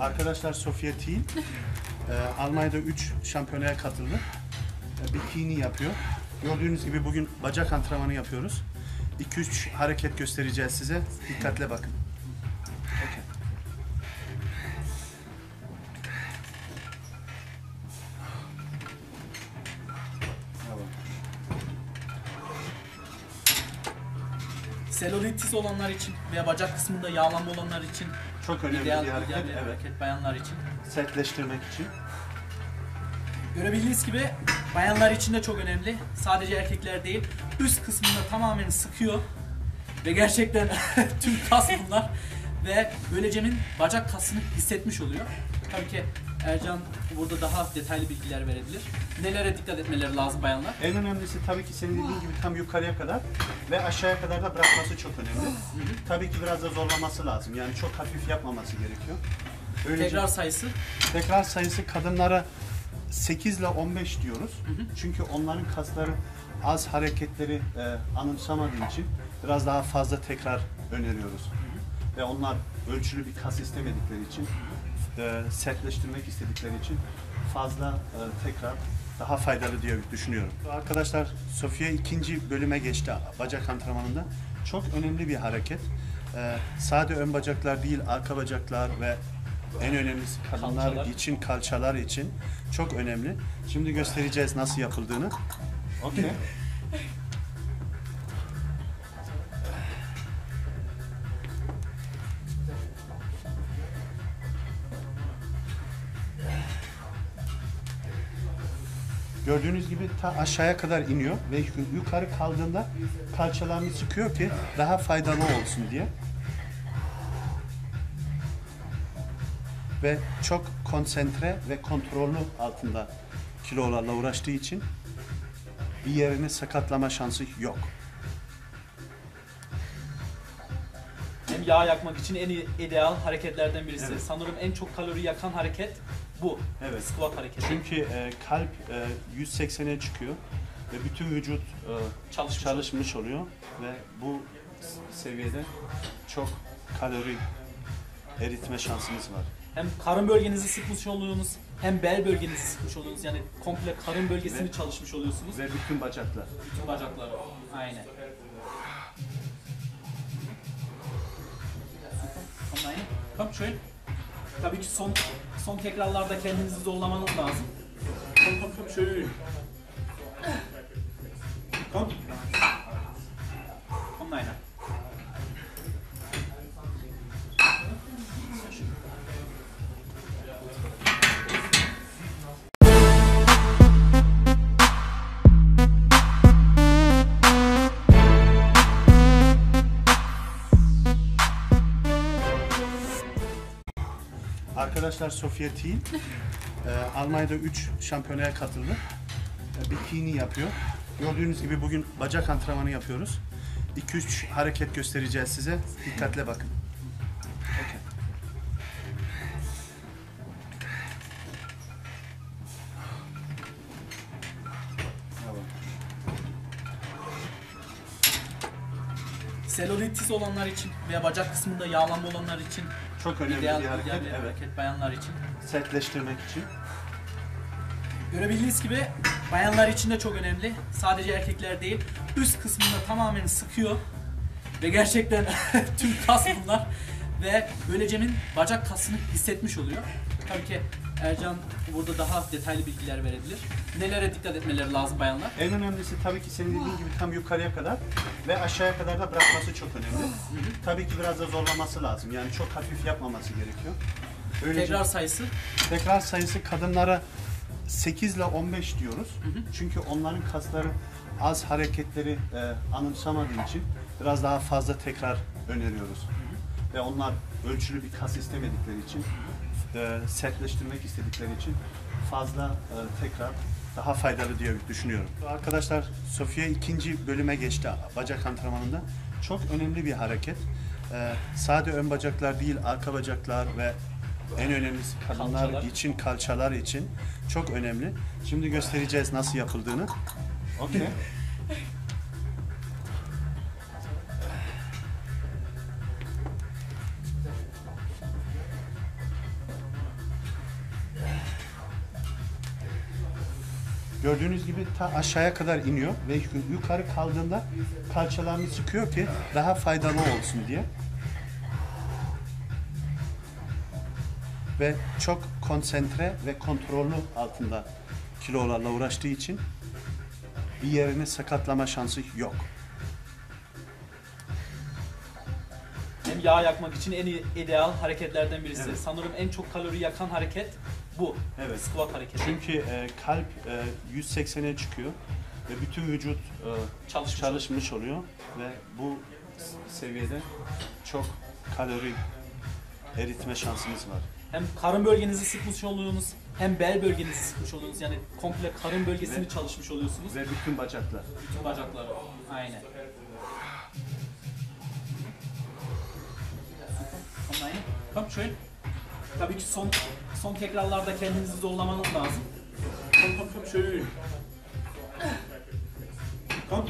Arkadaşlar Sofia Thiel e, Almanya'da 3 şampiyonaya katıldı. E, bikini yapıyor. Gördüğünüz gibi bugün bacak antrenmanı yapıyoruz. 2-3 hareket göstereceğiz size. Dikkatle bakın. Okey. Bravo. Selülitis olanlar için veya bacak kısmında yağlanma olanlar için Çok önemli ideal, bir hareket. ideal bir evet. hareket bayanlar için. Sertleştirmek için. Görebildiğiniz gibi bayanlar için de çok önemli. Sadece erkekler değil. Üst kısmında tamamen sıkıyor. Ve gerçekten tüm kas bunlar. Ve böylecemin bacak kasını hissetmiş oluyor. Tabii ki Ercan burada daha detaylı bilgiler verebilir. Nelere dikkat etmeleri lazım bayanlar? En önemlisi tabii ki senin dediğin gibi tam yukarıya kadar ve aşağıya kadar da bırakması çok önemli. Tabii ki biraz da zorlaması lazım. Yani çok hafif yapmaması gerekiyor. Böylece Tekrar sayısı tekrar sayısı kadınlara 8 ile 15 diyoruz. Çünkü onların kasları az hareketleri e, anımsamadığı için biraz daha fazla tekrar öneriyoruz. Ve onlar ölçülü bir kas istemedikleri için, e, sertleştirmek istedikleri için fazla e, tekrar daha faydalı diye düşünüyorum. Arkadaşlar Sofia ikinci bölüme geçti bacak antrenmanında. Çok önemli bir hareket. E, sade ön bacaklar değil, arka bacaklar ve en önemlisi kadınlar Kalçalar. için, kalçalar için çok önemli. Şimdi göstereceğiz nasıl yapıldığını. Okey. Gördüğünüz gibi ta aşağıya kadar iniyor ve yu- yukarı kaldığında kalçalarını sıkıyor ki daha faydalı olsun diye. Ve çok konsantre ve kontrollü altında kilolarla uğraştığı için bir yerini sakatlama şansı yok. hem yağ yakmak için en ideal hareketlerden birisi. Evet. Sanırım en çok kalori yakan hareket bu. Evet. Squat hareketi. Çünkü e, kalp e, 180'e çıkıyor ve bütün vücut e, Çalışmış çalışmış oluyor ve bu seviyede çok kalori eritme şansımız var. Hem karın bölgenizi sıkmış oluyorsunuz, hem bel bölgenizi sıkmış oluyorsunuz. Yani komple karın bölgesini Ve- çalışmış oluyorsunuz. Ve bütün bacaklar. Bütün bacakları. Aynen. Rein. Komm schön. Tabii ki son son tekrarlarda kendinizi zorlamanız lazım. Komm komm komm schön. Komm. Komm Arkadaşlar Sofia Thiel e, Almanya'da 3 şampiyonaya katıldı. E, bikini yapıyor. Gördüğünüz gibi bugün bacak antrenmanı yapıyoruz. 2-3 hareket göstereceğiz size. Dikkatle bakın. Selülitis olanlar için veya bacak kısmında yağlanma olanlar için Çok önemli ideal, bir hareket. ideal bir Evet. hareket bayanlar için. Sertleştirmek için. Görebildiğiniz gibi bayanlar için de çok önemli. Sadece erkekler değil. Üst kısmında tamamen sıkıyor. Ve gerçekten tüm kas bunlar. Ve böylecemin bacak kasını hissetmiş oluyor. Tabii ki Ercan burada daha detaylı bilgiler verebilir. Nelere dikkat etmeleri lazım bayanlar? En önemlisi tabii ki senin dediğin gibi tam yukarıya kadar ve aşağıya kadar da bırakması çok önemli. Tabii ki biraz da zorlaması lazım. Yani çok hafif yapmaması gerekiyor. Böylece Tekrar sayısı tekrar sayısı kadınlara 8 ile 15 diyoruz. Çünkü onların kasları az hareketleri e, anımsamadığı için biraz daha fazla tekrar öneriyoruz. Ve onlar ölçülü bir kas istemedikleri için, e, sertleştirmek istedikleri için fazla e, tekrar daha faydalı diye düşünüyorum. Arkadaşlar Sofia ikinci bölüme geçti bacak antrenmanında. Çok önemli bir hareket. E, sade ön bacaklar değil, arka bacaklar ve en önemlisi kadınlar Kalçalar. için, kalçalar için çok önemli. Şimdi göstereceğiz nasıl yapıldığını. Okey. Gördüğünüz gibi ta aşağıya kadar iniyor ve yu- yukarı kaldığında kalçalarını sıkıyor ki daha faydalı olsun diye. Ve çok konsantre ve kontrollü altında kilolarla uğraştığı için bir yerini sakatlama şansı yok. Hem yağ yakmak için en ideal hareketlerden birisi. Sanırım en çok kalori yakan hareket bu. Evet. Squat hareketi. Çünkü e, kalp e, 180'e çıkıyor ve bütün vücut e, Çalışmış çalışmış oluyor ve bu seviyede çok kalori eritme şansımız var. Hem karın bölgenizi sıkmış oluyorsunuz, hem bel bölgenizi sıkmış oluyorsunuz. Yani komple karın bölgesini Ve- çalışmış oluyorsunuz. Ve bütün bacaklar. Bütün bacakları. Aynen. Rein. Komm schön. Tabii ki son son tekrarlarda kendinizi zorlamanız lazım. Komm komm komm schön. Komm.